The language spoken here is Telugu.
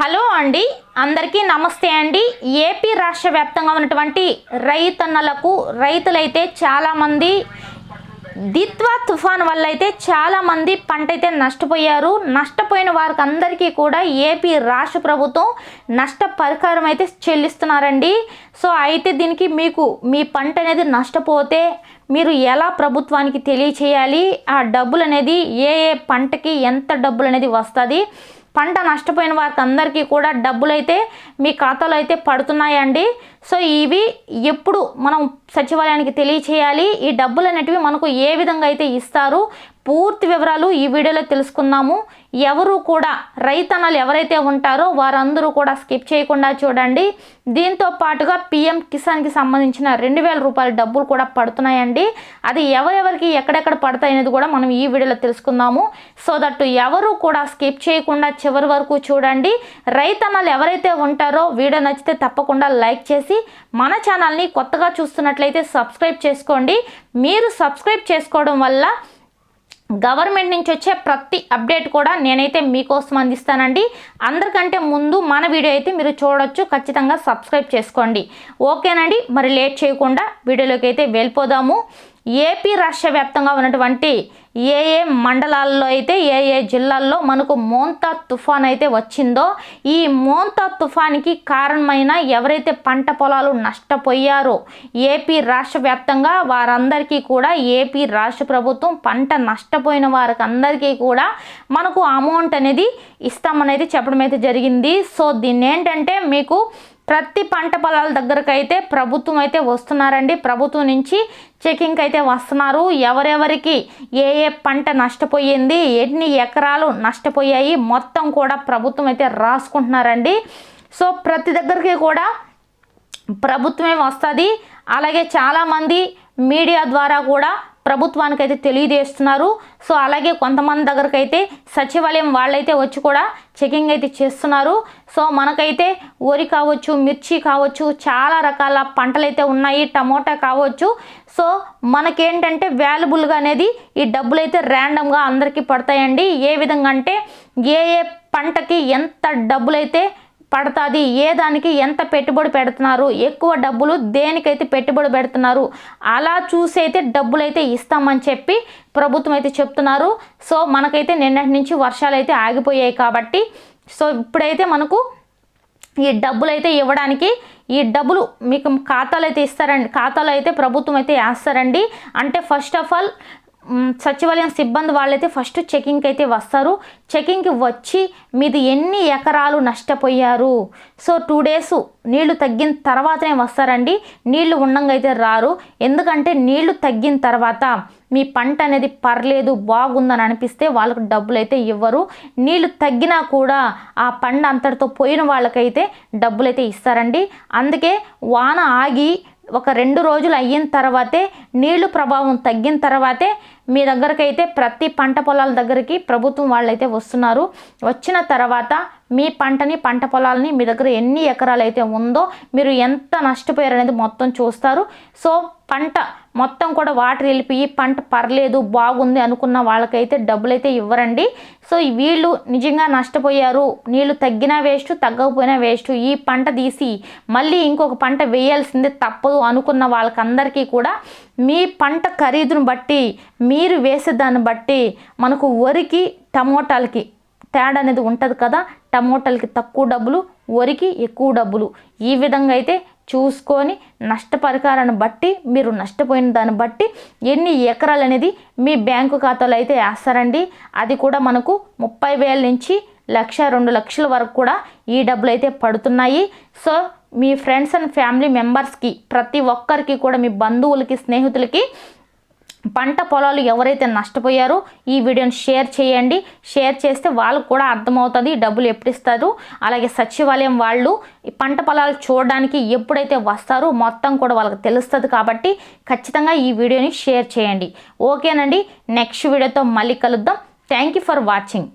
హలో అండి. అందరికీ నమస్తే అండి. ఏపీ రాష్ట్ర వ్యాప్తంగా ఉన్నటువంటి రైతన్నలకు రైతులైతే చాలామంది దిత్వా తుఫాన్ వల్ల అయితే చాలామంది పంట అయితే నష్టపోయారు. నష్టపోయిన వారికి అందరికీ కూడా ఏపీ రాష్ట్ర ప్రభుత్వం నష్ట పరిహారం అయితే చెల్లిస్తున్నారండి. సో అయితే దీనికి మీకు మీ పంట అనేది నష్టపోతే మీరు ఎలా ప్రభుత్వానికి తెలియచేయాలి? ఆ డబ్బులు అనేది ఏ ఏ పంటకి ఎంత డబ్బులు అనేది వస్తుంది? పంట నష్టపోయిన వారికి అందరికీ కూడా డబ్బులు అయితే మీ ఖాతాలో అయితే పడుతున్నాయండి. సో ఇవి ఎప్పుడు మనం సచివాలయానికి తెలియచేయాలి. ఈ డబ్బులు అనేటివి మనకు ఏ విధంగా అయితే ఇస్తారు పూర్తి వివరాలు ఈ వీడియోలో తెలుసుకుందాము. ఎవరు కూడా రైతన్నలు ఎవరైతే ఉంటారో వారందరూ కూడా స్కిప్ చేయకుండా చూడండి. దీంతో పాటుగా పిఎం కిసాన్కి సంబంధించిన రెండు వేల రూపాయల డబ్బులు కూడా పడుతున్నాయండి. అది ఎవరెవరికి ఎక్కడెక్కడ పడతాయి అనేది కూడా మనం ఈ వీడియోలో తెలుసుకుందాము. సో దట్ ఎవరు కూడా స్కిప్ చేయకుండా చివరి వరకు చూడండి. రైతన్నలు ఎవరైతే ఉంటారో వీడియో నచ్చితే తప్పకుండా లైక్ చేసి మన ఛానల్ని కొత్తగా చూస్తున్నట్లయితే సబ్స్క్రైబ్ చేసుకోండి. మీరు సబ్స్క్రైబ్ చేసుకోవడం వల్ల గవర్నమెంట్ నుంచి వచ్చే ప్రతి అప్డేట్ కూడా నేనైతే మీకోసం అందిస్తానండి. అందరికంటే ముందు మన వీడియో అయితే మీరు చూడొచ్చు. ఖచ్చితంగా సబ్స్క్రైబ్ చేసుకోండి. ఓకేనండి. మరి లేట్ చేయకుండా వీడియోలోకి అయితే వెళ్ళిపోదాము. ఏపీ రాష్ట్ర వ్యాప్తంగా ఉన్నటువంటి ఏ ఏ మండలాల్లో అయితే ఏ ఏ జిల్లాల్లో మనకు మోంతా తుఫాన్ అయితే వచ్చిందో ఈ మోంతా తుఫాన్కి కారణమైన ఎవరైతే పంట పొలాలు నష్టపోయారో ఏపీ రాష్ట్ర వ్యాప్తంగా వారందరికీ కూడా ఏపీ రాష్ట్ర ప్రభుత్వం పంట నష్టపోయిన వారికి అందరికీ కూడా మనకు అమౌంట్ అనేది ఇస్తామనేది చెప్పడం అయితే జరిగింది. సో దీన్ని ఏంటంటే మీకు ప్రతి పంట పొలాల దగ్గరకు అయితే ప్రభుత్వం అయితే వస్తున్నారండి. ప్రభుత్వం నుంచి చెకింగ్ అయితే వస్తున్నారు. ఎవరెవరికి ఏ ఏ పంట నష్టపోయింది ఎన్ని ఎకరాలు నష్టపోయాయి మొత్తం కూడా ప్రభుత్వం అయితే రాసుకుంటున్నారండి. సో ప్రతి దగ్గరికి కూడా ప్రభుత్వమే వస్తుంది. అలాగే చాలామంది మీడియా ద్వారా కూడా ప్రభుత్వానికి అయితే తెలియజేస్తున్నారు. సో అలాగే కొంతమంది దగ్గరకు అయితే సచివాలయం వాళ్ళైతే వచ్చి కూడా చెకింగ్ అయితే చేస్తున్నారు. సో మనకైతే వరి కావచ్చు మిర్చి కావచ్చు చాలా రకాల పంటలు అయితే ఉన్నాయి. టమోటా కావచ్చు. సో మనకేంటంటే వాల్యుబుల్గా అనేది ఈ డబ్బులు అయితే ర్యాండమ్గా అందరికీ పడతాయండి. ఏ విధంగా అంటే ఏ ఏ పంటకి ఎంత డబ్బులు అయితే పడుతుంది? ఏ దానికి ఎంత పెట్టుబడి పెడుతున్నారు? ఎక్కువ డబ్బులు దేనికైతే పెట్టుబడి పెడుతున్నారు? అలా చూసి అయితే డబ్బులు అయితే ఇస్తామని చెప్పి ప్రభుత్వం అయితే చెప్తున్నారు. సో మనకైతే నిన్నటి నుంచి వర్షాలు అయితే ఆగిపోయాయి కాబట్టి సో ఇప్పుడైతే మనకు ఈ డబ్బులు అయితే ఇవ్వడానికి ఈ డబ్బులు మీకు ఖాతాలు అయితే ఇస్తారండి ఖాతాలో అయితే ప్రభుత్వం అయితే వేస్తారండి. అంటే ఫస్ట్ ఆఫ్ ఆల్ సచివాలయం సిబ్బంది వాళ్ళైతే ఫస్ట్ చెకింగ్కి అయితే వస్తారు. చెకింగ్కి వచ్చి మీది ఎన్ని ఎకరాలు నష్టపోయారు? సో టూ డేస్ నీళ్ళు తగ్గిన తర్వాతనే వస్తారండి. నీళ్ళు ఉండంగా అయితే రారు. ఎందుకంటే నీళ్ళు తగ్గిన తర్వాత మీ పంట అనేది పర్లేదు బాగుందని అనిపిస్తే వాళ్ళకు డబ్బులు అయితే ఇవ్వరు. నీళ్ళు తగ్గినా కూడా ఆ పంట అంతటితో పోయిన వాళ్ళకైతే డబ్బులు అయితే ఇస్తారండి. అందుకే వాన ఆగి ఒక రెండు రోజులు అయిన తర్వాతే నీళ్ళు ప్రభావం తగ్గిన తర్వాతే మీ దగ్గరకైతే ప్రతి పంట పొలాల దగ్గరికి ప్రభుత్వం వాళ్ళైతే వస్తున్నారు. వచ్చిన తర్వాత మీ పంటని పంట పొలాలని మీ దగ్గర ఎన్ని ఎకరాలు అయితే ఉందో మీరు ఎంత నష్టపోయారు అనేది మొత్తం చూస్తారు. సో పంట మొత్తం కూడా వాటర్ వెళ్ళిపోయి పంట పర్లేదు బాగుంది అనుకున్న వాళ్ళకైతే డబ్బులు అయితే ఇవ్వరండి. సో వీళ్ళు నిజంగా నష్టపోయారు. నీళ్ళు తగ్గినా వేస్ట్ తగ్గకపోయినా వేస్ట్. ఈ పంట తీసి మళ్ళీ ఇంకొక పంట వేయాల్సిందే తప్పదు అనుకున్న వాళ్ళకందరికీ కూడా మీ పంట ఖరీదును బట్టి మీరు వేసే దాన్ని బట్టి మనకు వరికి టమోటాలకి తేడా అనేది ఉంటుంది కదా? టమోటాలకి తక్కువ డబ్బులు వరికి ఎక్కువ డబ్బులు. ఈ విధంగా అయితే చూసుకొని నష్టపరిహారాన్ని బట్టి మీరు నష్టపోయిన దాన్ని బట్టి ఎన్ని ఎకరాలు అనేది మీ బ్యాంకు ఖాతాలో అయితే వేస్తారండి. అది కూడా మనకు ముప్పై వేల నుంచి లక్ష రెండు లక్షల వరకు కూడా ఈ డబ్బులు అయితే పడుతున్నాయి. సో మీ ఫ్రెండ్స్ అండ్ ఫ్యామిలీ మెంబర్స్కి ప్రతి ఒక్కరికి కూడా మీ బంధువులకి స్నేహితులకి పంట పొలాలు ఎవరైతే నష్టపోయారో ఈ వీడియోని షేర్ చేయండి. షేర్ చేస్తే వాళ్ళకు కూడా అర్థమవుతుంది డబ్బులు ఎప్పుడు ఇస్తారు. అలాగే సచివాలయం వాళ్ళు పంట పొలాలు చూడడానికి ఎప్పుడైతే వస్తారో మొత్తం కూడా వాళ్ళకి తెలుస్తుంది కాబట్టి ఖచ్చితంగా ఈ వీడియోని షేర్ చేయండి. ఓకేనండి నెక్స్ట్ వీడియోతో మళ్ళీ కలుద్దాం. Thank you for watching